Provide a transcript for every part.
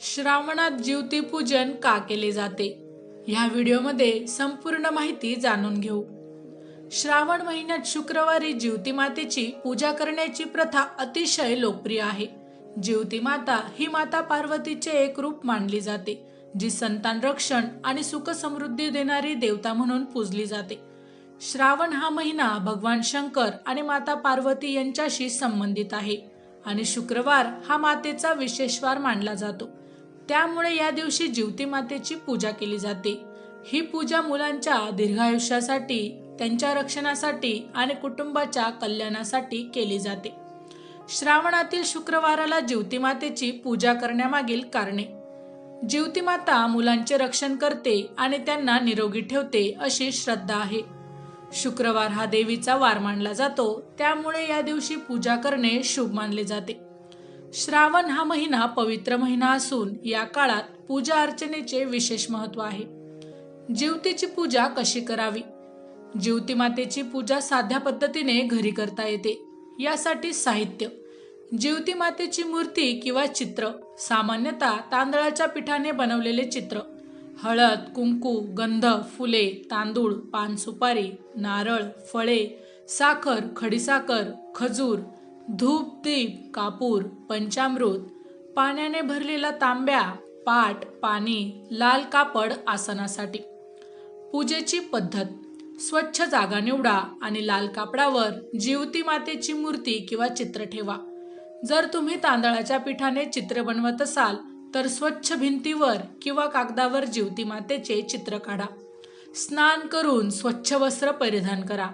श्रावणात ज्योतिपूजन का केले जाते? ह्या व्हिडिओमध्ये संपूर्ण माहिती जाणून घेऊ. श्रावण महिन्यात शुक्रवारी ज्योती मातेची पूजा करण्याची प्रथा अतिशय लोकप्रिय आहे. ज्योती माता ही माता पार्वतीचे एक रूप मानली जाते जी संतान रक्षण आणि सुख समृद्धी देणारी देवता म्हणून पूजली जाते. श्रावण हा महिना भगवान शंकर आणि माता पार्वती यांच्याशी संबंधित आहे आणि शुक्रवार हा मातेचा विशेषवार मानला जातो. त्यामुळे या दिवशी ज्योती मातेची पूजा केली जाते. ही पूजा मुलांच्या दीर्घायुष्यासाठी त्यांच्या रक्षणासाठी आणि कुटुंबाच्या कल्याणासाठी केली जाते. श्रावणातील शुक्रवाराला ज्योती मातेची पूजा करण्यामागील कारणे. जीवती माता मुलांचे रक्षण करते आणि त्यांना निरोगी ठेवते अशी श्रद्धा आहे. शुक्रवार हा देवीचा वार मानला जातो त्यामुळे या दिवशी पूजा करणे शुभ मानले जाते. श्रावण हा महिना पवित्र महिना असून या काळात पूजा अर्चनेचे विशेष महत्त्व आहे. ज्योतीची पूजा कशी करावी? जिवती मातेची पूजा साध्या पद्धतीने घरी करता येते. यासाठी साहित्य ज्योती मातेची मूर्ती किंवा चित्र सामान्यतः तांदळाच्या पिठाने बनवलेले चित्र. हळद कुंकू गंध फुले तांदूळ पान सुपारी नारळ फळे साखर खडीसाखर खजूर धूप दीप कापूर पंचामृत पाण्याने भरलेला तांब्या पाट पाणी लाल कापड आसनासाठी. पूजेची पद्धत स्वच्छ जागा निवडा आणि लाल कापडावर जीवती मातेची मूर्ती किंवा चित्र ठेवा. जर तुम्ही तांदळाच्या पिठाने चित्र बनवत असाल तर स्वच्छ भिंतीवर किंवा कागदावर जीवती मातेचे चित्र काढा. स्नान करून स्वच्छ वस्त्र परिधान करा.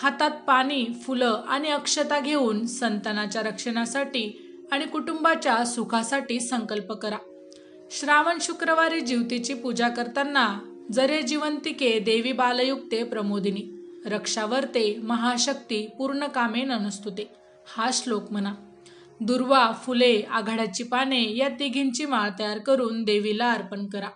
हातात पाणी फुलं आणि अक्षता घेऊन संतानाच्या रक्षणासाठी आणि कुटुंबाच्या सुखासाठी संकल्प करा. श्रावण शुक्रवारी जीवतीची पूजा करताना जरे जिवंतिके देवी बालयुक्ते प्रमोदिनी. रक्षावर्ते महाशक्ती पूर्ण कामे ननस्तुते. हा श्लोक म्हणा. दुर्वा फुले आघाड्याची पाने या तिघींची माळ तयार करून देवीला अर्पण करा.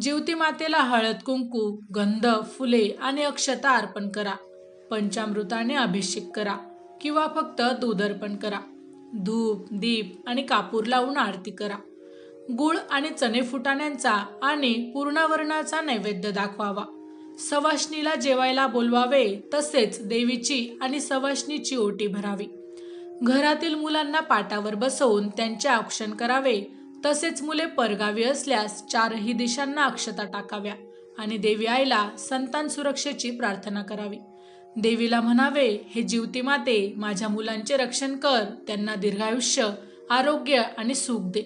जीवती मातेला हळद कुंकू गंध फुले आणि अक्षता अर्पण करा. पंचामृताने अभिषेक करा किंवा फक्त दूध अर्पण करा. धूप दीप आणि कापूर लावून आरती करा. गुळ आणि चणे फुटाण्यांचा आणि पूर्णावरणाचा नैवेद्य दाखवावा. सवाष्णीला जेवायला बोलवावे तसेच देवीची आणि सवाष्णीची ओटी भरावी. घरातील मुलांना पाटावर बसवून त्यांचे औक्षण करावे. तसेच मुले परगावी असल्यास चारही दिशांना अक्षता टाकाव्या आणि देवी आईला संतान सुरक्षेची प्रार्थना करावी. देवीला म्हणावे हे जीवती माते माझ्या मुलांचे रक्षण कर त्यांना दीर्घायुष्य आरोग्य आणि सुख दे.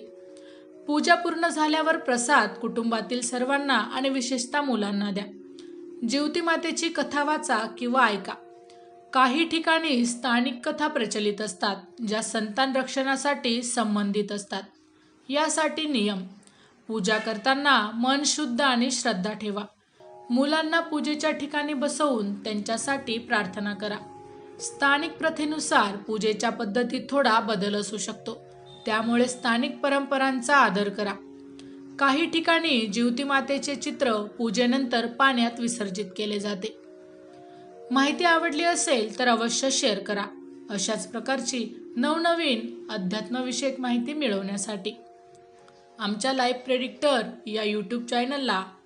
पूजा पूर्ण झाल्यावर प्रसाद कुटुंबातील सर्वांना आणि विशेषतः मुलांना द्या. जीवती मातेची कथा वाचा किंवा ऐका. काही ठिकाणी स्थानिक कथा प्रचलित असतात ज्या संतान रक्षणासाठी संबंधित असतात. यासाठी नियम. पूजा करताना मन शुद्ध आणि श्रद्धा ठेवा. मुलांना पूजेच्या ठिकाणी बसवून त्यांच्यासाठी प्रार्थना करा. स्थानिक प्रथेनुसार पूजेच्या पद्धतीत थोडा बदल असू शकतो. त्यामुळे स्थानिक परंपरांचा आदर करा. काही ठिकाणी जीवती मातेचे चित्र पूजेनंतर पाण्यात विसर्जित केले जाते. माहिती आवडली असेल तर अवश्य शेअर करा. अशाच प्रकारची नवनवीन अध्यात्मविषयक माहिती मिळवण्यासाठी आमच्या लाईव्ह प्रेडिक्टर या यूट्यूब चॅनलला